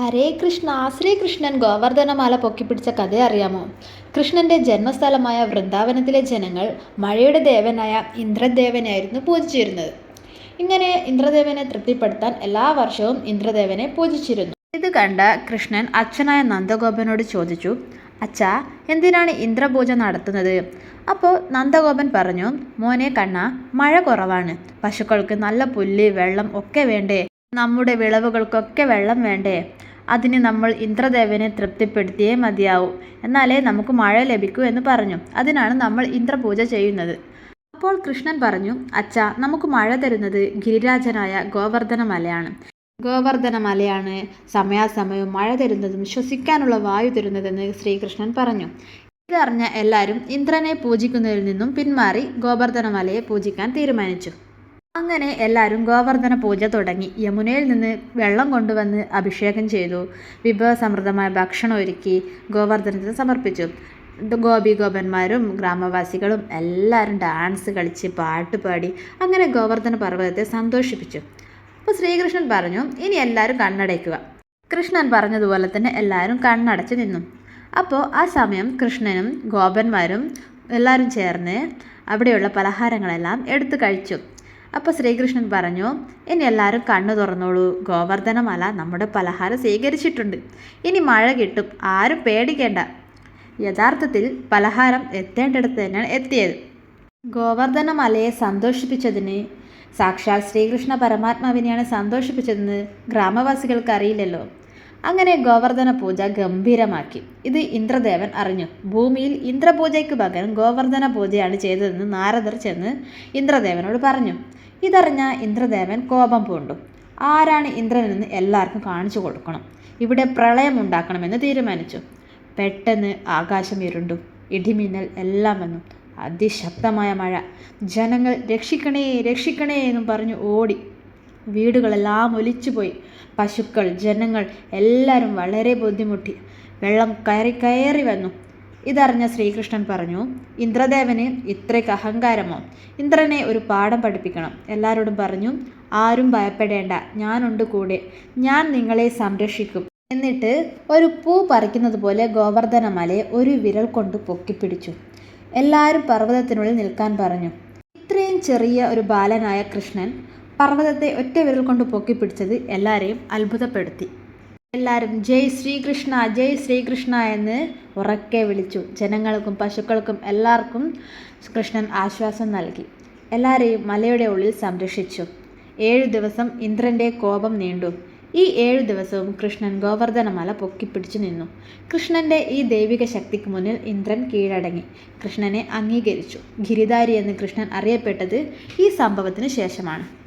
ഹരേ കൃഷ്ണ ശ്രീകൃഷ്ണൻ ഗോവർദ്ധനമാല പൊക്കിപ്പിടിച്ച കഥ അറിയാമോ? കൃഷ്ണന്റെ ജന്മസ്ഥലമായ വൃന്ദാവനത്തിലെ ജനങ്ങൾ മഴയുടെ ദേവനായ ഇന്ദ്രദേവനെയായിരുന്നു പൂജിച്ചിരുന്നത്. ഇങ്ങനെ ഇന്ദ്രദേവനെ തൃപ്തിപ്പെടുത്താൻ എല്ലാ വർഷവും ഇന്ദ്രദേവനെ പൂജിച്ചിരുന്നു. ഇത് കണ്ട കൃഷ്ണൻ അച്ഛനായ നന്ദഗോപനോട് ചോദിച്ചു അച്ഛാ എന്തിനാണ് ഇന്ദ്രപൂജ നടത്തുന്നത്? അപ്പോൾ നന്ദഗോപൻ പറഞ്ഞു മോനെ കണ്ണ മഴ കുറവാണ്. പശുക്കൾക്ക് നല്ല പുല്ല് വെള്ളം ഒക്കെ വേണ്ടേ? നമ്മുടെ വിളവുകൾക്കൊക്കെ വെള്ളം വേണ്ടേ? അതിന് നമ്മൾ ഇന്ദ്രദേവനെ തൃപ്തിപ്പെടുത്തിയേ മതിയാവൂ. എന്നാലേ നമുക്ക് മഴ ലഭിക്കൂ എന്ന് പറഞ്ഞു. അതിനാണ് നമ്മൾ ഇന്ദ്രപൂജ ചെയ്യുന്നത്. അപ്പോൾ കൃഷ്ണൻ പറഞ്ഞു അച്ഛ നമുക്ക് മഴ തരുന്നത് ഗിരിരാജനായ ഗോവർദ്ധന മലയാണ്. ഗോവർദ്ധന മലയാണ് സമയാസമയവും മഴ തരുന്നതും ശ്വസിക്കാനുള്ള വായു തരുന്നതെന്ന് ശ്രീകൃഷ്ണൻ പറഞ്ഞു. ഇതറിഞ്ഞ എല്ലാവരും ഇന്ദ്രനെ പൂജിക്കുന്നതിൽ നിന്നും പിന്മാറി ഗോവർദ്ധന മലയെ പൂജിക്കാൻ തീരുമാനിച്ചു. അങ്ങനെ എല്ലാവരും ഗോവർദ്ധന പൂജ തുടങ്ങി. യമുനയിൽ നിന്ന് വെള്ളം കൊണ്ടുവന്ന് അഭിഷേകം ചെയ്തു. വിഭവസമൃദ്ധമായ ഭക്ഷണം ഒരുക്കി ഗോവർദ്ധനത്തിന് സമർപ്പിച്ചു. ഗോപി ഗോപന്മാരും ഗ്രാമവാസികളും എല്ലാവരും ഡാൻസ് കളിച്ച് പാട്ട് പാടി അങ്ങനെ ഗോവർദ്ധന പർവതത്തെ സന്തോഷിപ്പിച്ചു. അപ്പോൾ ശ്രീകൃഷ്ണൻ പറഞ്ഞു ഇനി എല്ലാവരും കണ്ണടയ്ക്കുക. കൃഷ്ണൻ പറഞ്ഞതുപോലെ തന്നെ എല്ലാവരും കണ്ണടച്ച് നിന്നു. അപ്പോൾ ആ സമയം കൃഷ്ണനും ഗോപന്മാരും എല്ലാവരും ചേർന്ന് അവിടെയുള്ള പലഹാരങ്ങളെല്ലാം എടുത്തു കഴിച്ചു. അപ്പോൾ ശ്രീകൃഷ്ണൻ പറഞ്ഞു ഇനി എല്ലാവരും കണ്ണു തുറന്നോളൂ. ഗോവർദ്ധനമല നമ്മുടെ പലഹാരം സ്വീകരിച്ചിട്ടുണ്ട്. ഇനി മഴ കിട്ടും. ആരും പേടിക്കേണ്ട. യഥാർത്ഥത്തിൽ പലഹാരം എത്തേണ്ടിടത്ത് തന്നെയാണ് എത്തിയത്. ഗോവർദ്ധന മലയെ സന്തോഷിപ്പിച്ചതിന് സാക്ഷാൽ ശ്രീകൃഷ്ണ പരമാത്മാവിനെയാണ് സന്തോഷിപ്പിച്ചതെന്ന് ഗ്രാമവാസികൾക്ക് അറിയില്ലല്ലോ. അങ്ങനെ ഗോവർദ്ധന പൂജ ഗംഭീരമാക്കി. ഇത് ഇന്ദ്രദേവൻ അറിഞ്ഞു. ഭൂമിയിൽ ഇന്ദ്രപൂജയ്ക്ക് പകരം ഗോവർദ്ധന പൂജയാണ് ചെയ്തതെന്ന് നാരദർ ചെന്ന് ഇന്ദ്രദേവനോട് പറഞ്ഞു. ഇതറിഞ്ഞ ഇന്ദ്രദേവൻ കോപം പൂണ്ടു. ആരാണ് ഇന്ദ്രനെന്ന് എല്ലാവർക്കും കാണിച്ചു കൊടുക്കണം. ഇവിടെ പ്രളയം ഉണ്ടാക്കണമെന്ന് തീരുമാനിച്ചു. പെട്ടെന്ന് ആകാശം ഇരുണ്ടു. ഇടിമിന്നൽ എല്ലാം വന്നു. അതിശക്തമായ മഴ. ജനങ്ങൾ രക്ഷിക്കണേ രക്ഷിക്കണേ എന്നും പറഞ്ഞു ഓടി. വീടുകളെല്ലാം ഒലിച്ചുപോയി. പശുക്കൾ ജനങ്ങൾ എല്ലാവരും വളരെ ബുദ്ധിമുട്ടി. വെള്ളം കയറി കയറി വന്നു. ഇതറിഞ്ഞ ശ്രീകൃഷ്ണൻ പറഞ്ഞു ഇന്ദ്രദേവന് ഇത്രയ്ക്ക് അഹങ്കാരമോ? ഇന്ദ്രനെ ഒരു പാഠം പഠിപ്പിക്കണം. എല്ലാവരോടും പറഞ്ഞു ആരും ഭയപ്പെടേണ്ട ഞാനുണ്ട് കൂടെ. ഞാൻ നിങ്ങളെ സംരക്ഷിക്കും. എന്നിട്ട് ഒരു പൂ പറിക്കുന്നത് പോലെ ഗോവർദ്ധന മലയെ ഒരു വിരൽ കൊണ്ട് പൊക്കിപ്പിടിച്ചു. എല്ലാവരും പർവതത്തിനുള്ളിൽ നിൽക്കാൻ പറഞ്ഞു. ഇത്രയും ചെറിയ ഒരു ബാലനായ കൃഷ്ണൻ പർവതത്തെ ഒറ്റ വിരൽ കൊണ്ട് പൊക്കിപ്പിടിച്ചത് എല്ലാവരെയും അത്ഭുതപ്പെടുത്തി. എല്ലാവരും ജയ് ശ്രീകൃഷ്ണ ജയ് ശ്രീകൃഷ്ണ എന്ന് ഉറക്കെ വിളിച്ചു. ജനങ്ങൾക്കും പശുക്കൾക്കും എല്ലാവർക്കും കൃഷ്ണൻ ആശ്വാസം നൽകി. എല്ലാവരെയും മലയുടെ ഉള്ളിൽ സംരക്ഷിച്ചു. ഏഴു ദിവസം ഇന്ദ്രന്റെ കോപം നീണ്ടു. ഈ ഏഴു ദിവസവും കൃഷ്ണൻ ഗോവർദ്ധനമല പൊക്കിപ്പിടിച്ചു നിന്നു. കൃഷ്ണന്റെ ഈ ദൈവിക ശക്തിക്ക് മുന്നിൽ ഇന്ദ്രൻ കീഴടങ്ങി. കൃഷ്ണനെ അംഗീകരിച്ചു. ഗിരിധാരി എന്ന് കൃഷ്ണൻ അറിയപ്പെട്ടത് ഈ സംഭവത്തിന് ശേഷമാണ്.